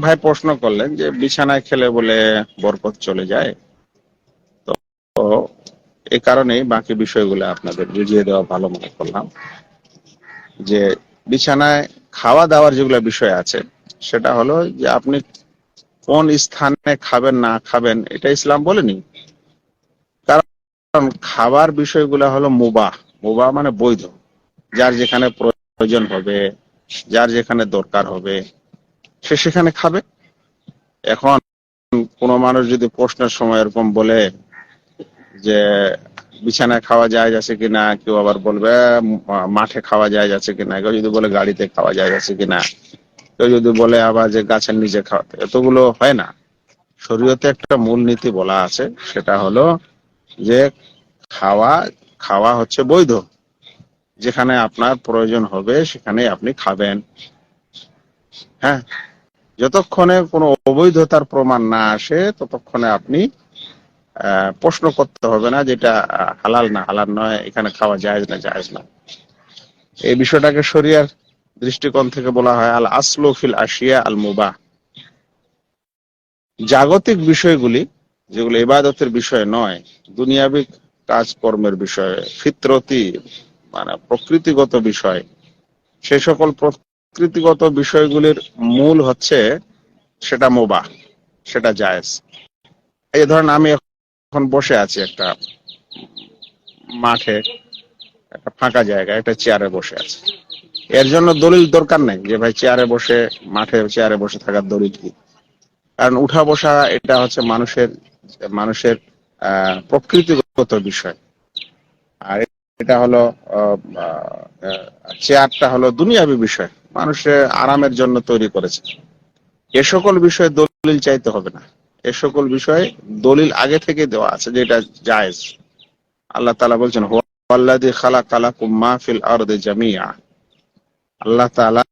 ভাই প্রশ্ন করলেন যে বিছানায় খেলে বলে বরকত চলে যায়? তো এই কারণেই বাকি বিষয়গুলো আপনাদের বুঝিয়ে দেওয়া ভালো মনে করলাম। যে বিছানায় খাওয়া দাওয়ার যেগুলো বিষয় আছে, সেটা হলো যে আপনি কোন স্থানে খাবেন, না খাবেন, এটা ইসলাম বলেনি। কারণ খাবার বিষয়গুলো হলো মুবাহ। মুবাহ মানে বৈধ। যার যেখানে প্রয়োজন হবে, যার যেখানে দরকার হবে সে সেখানে খাবে। এখন কোন মানুষ যদি প্রশ্নের সময় এরকম বলে যে, বিছানায় খাওয়া যায় যাচ্ছে কিনা? কেউ আবার বলবে মাঠে খাওয়া যায় যাচ্ছে কিনা? কেউ যদি বলে, গাড়িতে খাওয়া যায় যাচ্ছে কিনা? কেউ যদি বলে আবার যে, গাছের নিচে খাওয়া এতগুলো হয় না। শরীয়তে একটা মূল নীতি বলা আছে, সেটা হলো যে, খাওয়া খাওয়া হচ্ছে বৈধ। যেখানে আপনার প্রয়োজন হবে সেখানে আপনি খাবেন। হ্যাঁ? যতক্ষণে কোনো অবৈধতার প্রমাণ না আসে, ততক্ষণে আপনি প্রশ্ন করতে হবে না যেটা হালাল না, হালাল নয়, এখানে খাওয়া যায় না, জায়েজ না। এই বিষয়টাকে শরিয়ার দৃষ্টিকোণ থেকে বলা হয় আল আসলু ফিল আশিয়া আল মুবা জাগতিক বিষয়গুলি, যেগুলো ইবাদতের বিষয় নয়, দুনিয়াবিক কাজকর্মের বিষয়, ফিতরতি মানে প্রকৃতিগত বিষয় সেই সকল প্রকৃতিগত বিষয়গুলির মূল হচ্ছে সেটা মোবা, সেটা জায়েজ। এই ধরেন আমি এখন বসে আছি একটা মাঠে, একটা ফাঁকা জায়গা একটা চেয়ারে বসে আছি। এর জন্য দলিল দরকার নেই যে ভাই চেয়ারে বসে, মাঠে চেয়ারে বসে থাকার দলিল কি? কারণ উঠা বসা এটা হচ্ছে মানুষের মানুষের প্রকৃতিগত বিষয়। আর এটা হলো চেয়ারটা হলো দুনিয়াবী বিষয়। মানুষের আরামের জন্য তৈরি করেছে। এ সকল বিষয়ে দলিল চাইতে হবে না। এ সকল বিষয়ে দলিল আগে থেকে দেওয়া আছে যেটা জায়েজ। আল্লাহ তালা বলছেন, হুয়াল্লাযী খালাকালাকুম মা ফিল আরদি জামিআ। আল্লাহ তাআলা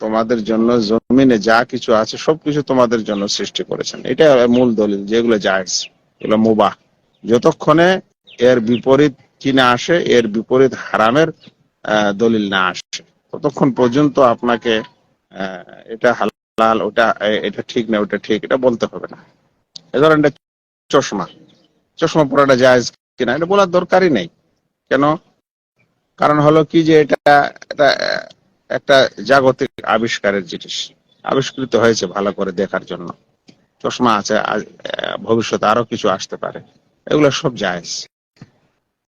তোমাদের জন্য জমিনে যা কিছু আছে, সবকিছু তোমাদের জন্য সৃষ্টি করেছেন। এটা মূল দলিল, যেগুলো জায়েজ, এগুলো মুবাহ। যতক্ষণে এর বিপরীত কি না আসে, এর বিপরীত হারামের দলিল না আসে। ততক্ষণ পর্যন্ত আপনাকে এটা হালাল, ওটা এটা ঠিক না, ওটা ঠিক, এটা বলতে হবে না। এ ধরেন চশমা। চশমা পরাটা জায়েজ কিনা, এটা বলার দরকারই নেই। কেন? কারণ হলো কি যে এটা একটা জাগতিক আবিষ্কারের জিনিস। আবিষ্কৃত হয়েছে ভালো করে দেখার জন্য। চশমা আছে ভবিষ্যতে আরও কিছু আসতে পারে। এগুলো সব জায়েজ।